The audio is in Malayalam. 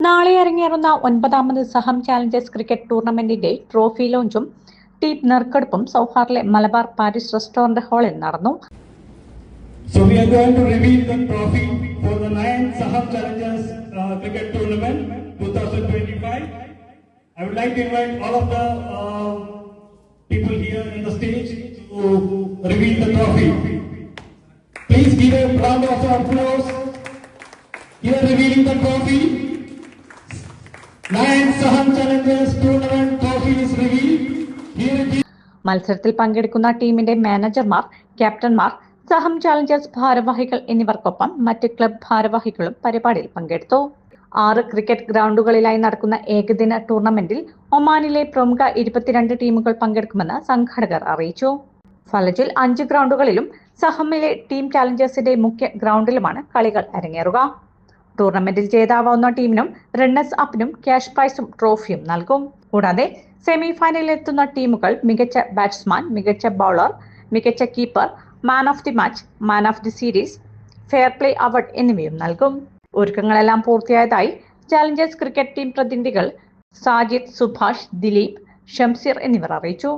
നാളെ അരങ്ങേറുന്ന ഒൻപതാമത് സഹം ചാലഞ്ചേഴ്സ് ക്രിക്കറ്റ് ടൂർണമെന്റിന്റെ ട്രോഫി ലോഞ്ചും ടീം നെറുക്കെടുപ്പും സൗഹാറിലെ മലബാർ പാരീസ് റെസ്റ്റോറന്റ് ഹാളിൽ നടന്നു So we are going to reveal the trophy for the ninth Saham Challengers uh, Cricket Tournament 2025. I would like to invite all of the uh, people here in the stage to reveal the trophy. Please give a round of applause. Here revealing the trophy. മത്സരത്തിൽ പങ്കെടുക്കുന്ന ടീമിന്റെ മാനേജർമാർ ക്യാപ്റ്റന്മാർ സഹം ചാലഞ്ചേഴ്സ് ഭാരവാഹികൾ എന്നിവർക്കൊപ്പം മറ്റ് ക്ലബ് ഭാരവാഹികളും പരിപാടിയിൽ പങ്കെടുത്തു. ആറ് ക്രിക്കറ്റ് ഗ്രൗണ്ടുകളിലായി നടക്കുന്ന ഏകദിന ടൂർണമെന്റിൽ ഒമാനിലെ പ്രമുഖ ഇരുപത്തിരണ്ട് ടീമുകൾ പങ്കെടുക്കുമെന്ന് സംഘാടകർ അറിയിച്ചു. ഫലജിൽ അഞ്ച് ഗ്രൗണ്ടുകളിലും സഹമിലെ ടീം ചാലഞ്ചേഴ്സിന്റെ മുഖ്യ ഗ്രൗണ്ടിലുമാണ് കളികൾ അരങ്ങേറുക. ടൂർണമെന്റിൽ ജേതാവാവുന്ന ടീമിനും റണ്ണേഴ്സ് അപ്പിനും ക്യാഷ് പ്രൈസും ട്രോഫിയും നൽകും. കൂടാതെ സെമി ഫൈനലിൽ എത്തുന്ന ടീമുകൾ മികച്ച ബാറ്റ്സ്മാൻ മികച്ച ബൗളർ മികച്ച keeper man of the match man of the series fair play award എന്നിവയും നൽകും. ഒരുക്കങ്ങളെല്ലാം പൂർത്തിയായതായി ചാലഞ്ചേഴ്സ് ക്രിക്കറ്റ് ടീം പ്രതിനിധികൾ സാജിദ് സുഭാഷ് ദിലീപ് ഷംസീർ എന്നിവർ അറിയിച്ചു.